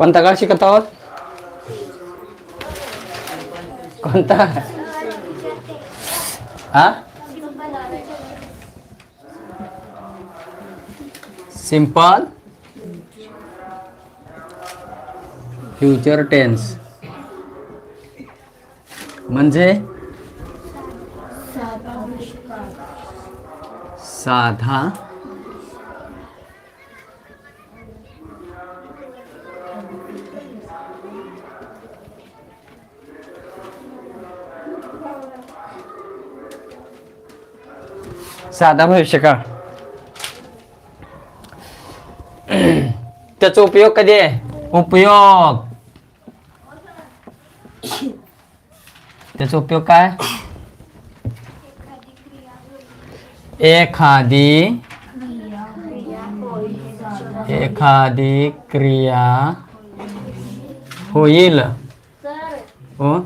कोणता काळ शिकत आहोत? कोणता? हा? सिंपल? Future tense. म्हणजे? साधा साधा भविष्यकाळ त्याचा उपयोग कधी आहे? उपयोग. त्याचा उपयोग काय? एखादी एखादी क्रिया होईल. हो?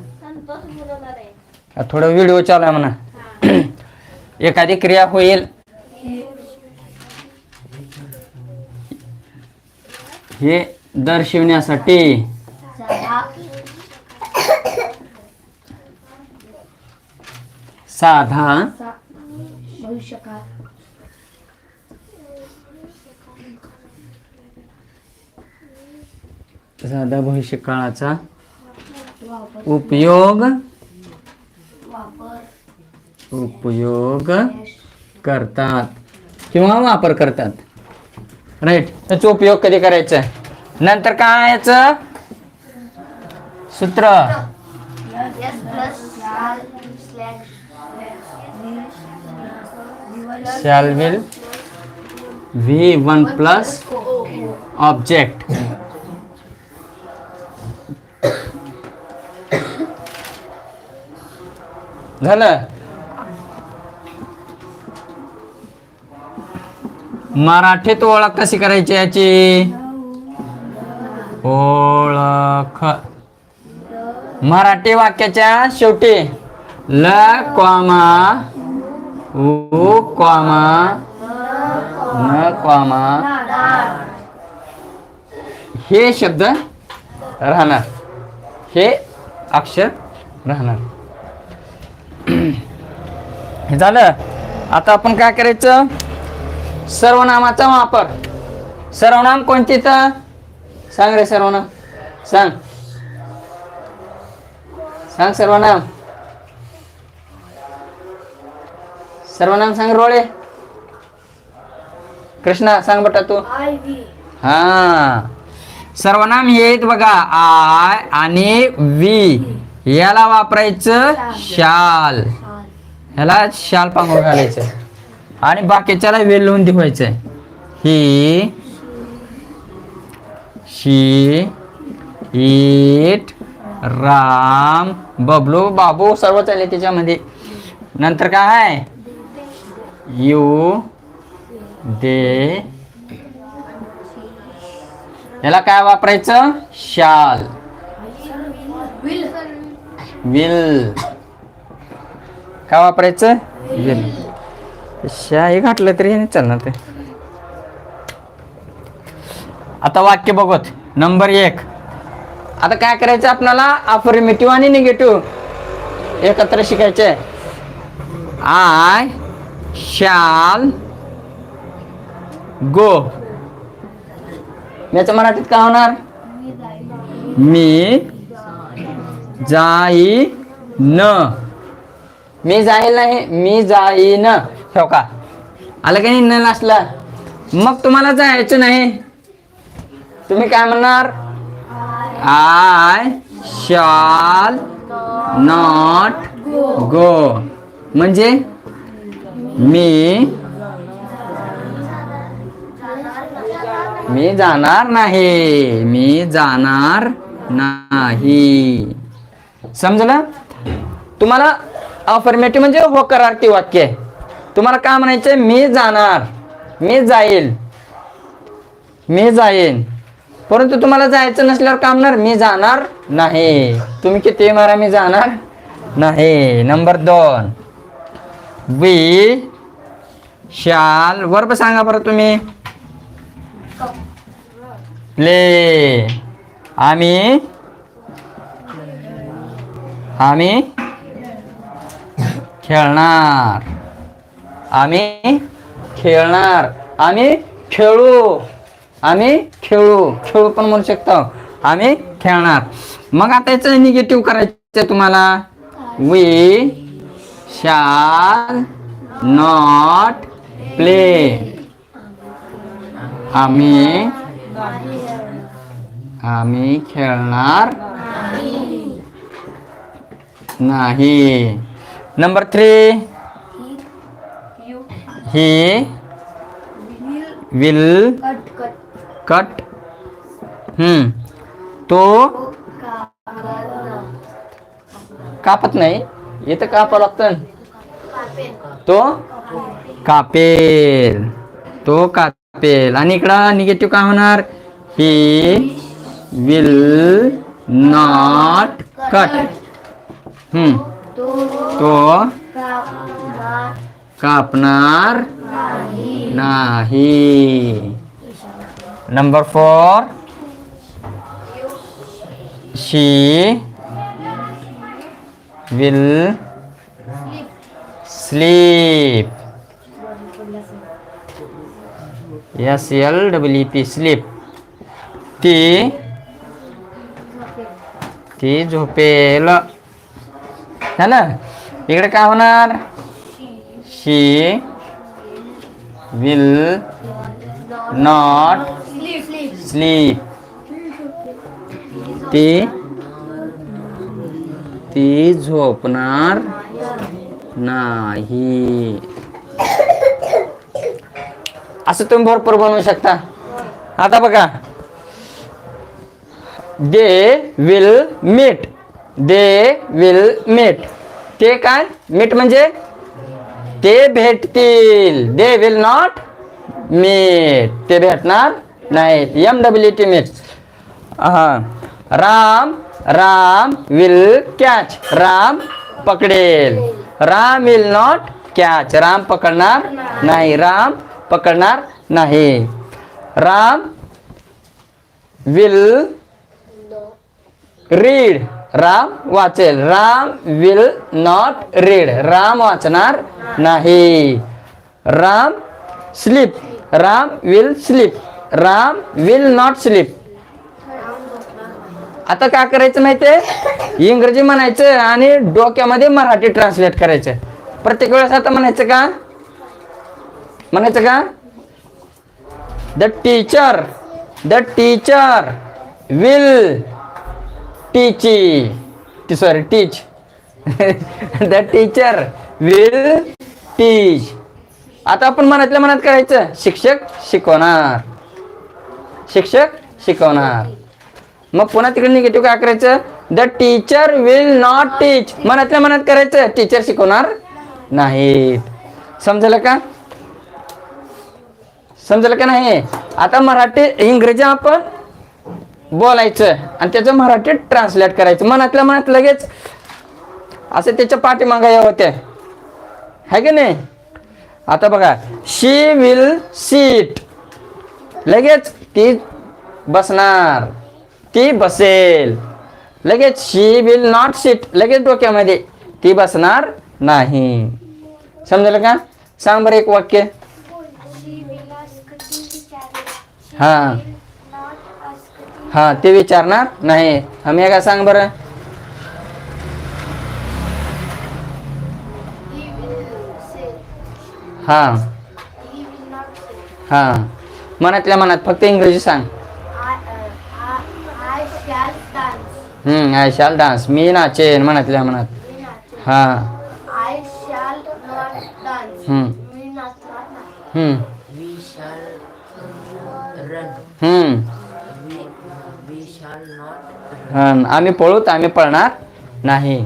थोडं व्हिडिओ चालू आहे म्हणा. एखादी क्रिया होईल. हे दर्शविण्यासाठी साधा साधा भविष्यकाळाचा काळाचा उपयोग उपयोग करतात. किंवा वापर करतात. राईट त्याचा उपयोग कधी करायचा? नंतर काय याचं सूत्र. Shall will V one plus object झालं? मराठीत ओळख कशी करायची याची? ओळख. मराठी वाक्याच्या शेवटी ल कॉमा उ कॉमा न कॉमा हे शब्द राहणार. हे अक्षर राहणार. हे झालं. आता आपण काय करायचं? सर्वनामाचा वापर. सर्वनाम कोणती तर सांग रे सर्वनाम. सांग. सांग सर्वनाम. सर्वनाम सांग रोळे कृष्णा सांग बटा तू. हा. सर्वनाम हे आहेत बघा. आय आणि वी. याला वापरायचं शाल. ह्याला शाल पांघरून घालायचं. आणि बाकीच्याला वेल लिहून ठेवायचं he she it Ram Bablu Babu सर्व चालले त्याच्यामध्ये. नंतर काय आहे? यू दे याला काय वापरायचं? शाल. विल काय वापरायचं? विल शाही घातलं तरी हे नाही चालणार ते. आता वाक्य बघत. नंबर एक. आता काय करायचं आपल्याला? अफर्मेटिव्ह आणि निगेटिव्ह एकत्र शिकायचे आय शाल गो याचं मराठीत काय होणार? मी जाई न मी जाईल नाही मी जाईन. ठेव का? आलं का नाही न नसला मग तुम्हाला जायचं नाही. तुम्ही काय म्हणणार? I shall not go. म्हणजे? मी मी जाणार नाही. मी जाणार नाही. समजलं? तुम्हाला अफर्मेटिव्ह म्हणजे होकारार्थी वाक्य आहे. तुम्हाला काय म्हणायचं मी जाणार. मी जाईल. मी जाईन. परंतु तुम्हाला जायचं नसल्यावर काय म्हणणार? मी जाणार नाही. तुम्ही किती मारा? मी जाणार नाही. नंबर दोन. वी शाल वर्ब सांगा बरं तुम्ही. प्ले आम्ही आम्ही खेळणार. आम्ही खेळणार. आम्ही खेळू. आम्ही खेळू. खेळू पण म्हणू शकतो. आम्ही खेळणार. मग आता याचं निगेटिव्ह करायचं तुम्हाला. वी शाल नॉट प्ले आम्ही आम्ही खेळणार नाही. Number three he will will cut. हम्म. तो कापत नाही. इथं कापावं लागतं तो कापेल. तो कापेल. आणि इकडं निगेटिव्ह काय होणार? ही विल नॉट कट हम्म. तो कापणार नाही number four she will sleep S L W P sleep ती ती झोपेल झालं इकडे काय होणार शी विल नॉट sleep. ती ती झोपणार नाही. असं तुम्ही भरपूर बनवू शकता. आता बघा. They will meet they will meet ते काय? मीट म्हणजे ते भेटतील. दे विल नॉट मीट ते भेटणार नाहीत एम डब्ल्यू टी मीट हा राम राम विल कॅच राम पकडेल. Ram will not catch Ram पकडणार नाही. राम पकडणार नाही. राम विल रीड राम वाचेल. Ram will not read Ram वाचणार नाही. Ram sleep Ram will sleep Ram will not sleep आता काय करायचं माहितीये? इंग्रजी म्हणायचं आणि डोक्यामध्ये मराठी ट्रान्सलेट करायचं. प्रत्येक वेळेस आता म्हणायचं का? म्हणायचं का? The teacher the teacher will टीची sorry teach the teacher will teach आता आपण मनातल्या मनात करायचं. शिक्षक शिकवणार. शिक्षक शिकवणार. मग पुन्हा तिकडे निगेटिव्ह काय करायचं? The teacher will not teach मनातल्या मनात करायचं. टीचर शिकवणार नाहीत. समजलं का? समजलं का नाही? आता मराठी इंग्रजी आपण बोलायचं आणि त्याचं मराठी ट्रान्सलेट करायचं. मनातल्या मनात लगेच असं त्याच्या पाठीमागा या होत्या. है की नाही? आता बघा शी विल सीट लगेच ती बसणार. ती बसेल. लगेच शी विल नॉट सीट लगेच डोक्यामध्ये ती बसणार नाही. समजलं का? सांग बरं एक वाक्य. हा. हा ते विचारणार? नाही. आम्ही का सांग बरं. हा. हा. मनातल्या मनात फक्त इंग्रजी सांग. हम्म आय शाल डान्स मी नाचेन मनातल्या मनात. हा. हम्म. हम्म. हम्म. हं, आम्ही पळूत आम्ही पळणार नाही.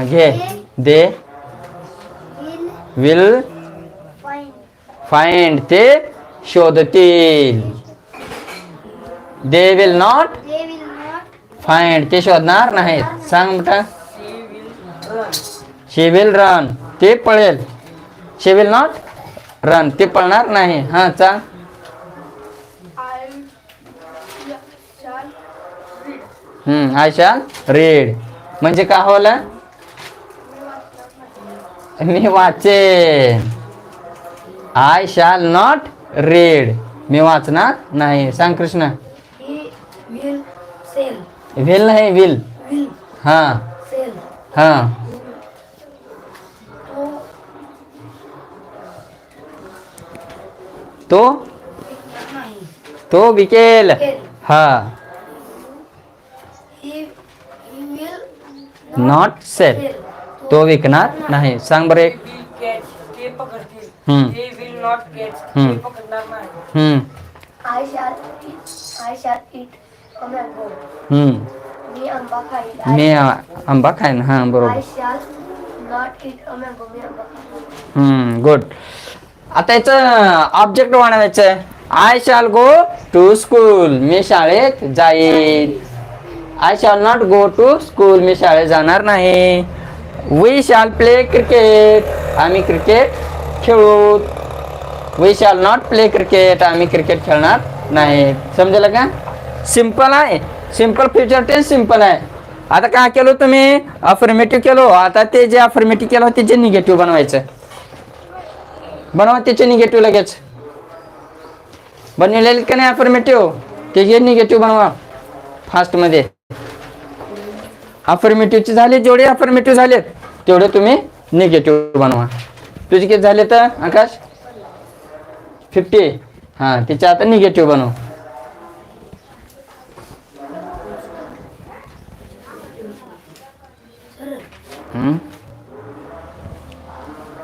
घे. They. Will will fine find ते शोधतील. They will not they will not find ते शोधणार नाहीत. सांग बेटा. शी विल रन ते पळेल. शी विल नॉट रन ते पळणार नाही. हां सांग आय हम्म आय शाल रीड म्हणजे काय होला? मी वाचेन. आय शाल नॉट रीड मी वाचणार नाही. सांग कृष्ण. विल नाही विल Will हा. हा. तो तो? विकेल. हा He he will not sell तो विकणार नाही. सांग बरं एक. मी आंबा खाईन. हा बरोबर. गुड आता याच ऑब्जेक्ट वाढवायचं आहे आय शाल गो टू स्कूल मी शाळेत जाईल I shall not go to school मी शाळेत जाणार नाही. वी शॅल प्ले क्रिकेट आम्ही क्रिकेट खेळू. We shall not play cricket आम्ही क्रिकेट खेळणार नाही. समजलं का? सिंपल आहे. सिंपल फ्युचर टेन्स सिंपल आहे. आता काय केलं तुम्ही? अफर्मेटिव्ह केलो. आता ते जे अफर्मेटिव्ह केलं ते जे निगेटिव्ह बनवायचं. बनवा त्याचे निगेटिव्ह लगेच. बनलेले का नाही अफर्मेटिव्ह ते जे निगेटिव्ह बनवा. फास्टमध्ये अफर्मेटिव्हचे झाले जेवढे अफर्मेटिव्ह झालेत तेवढे तुम्ही निगेटिव्ह बनवा. तुझे किती झाले तर आकाश? फिफ्टी हां तिच्या आता निगेटिव्ह बनव. हम्म?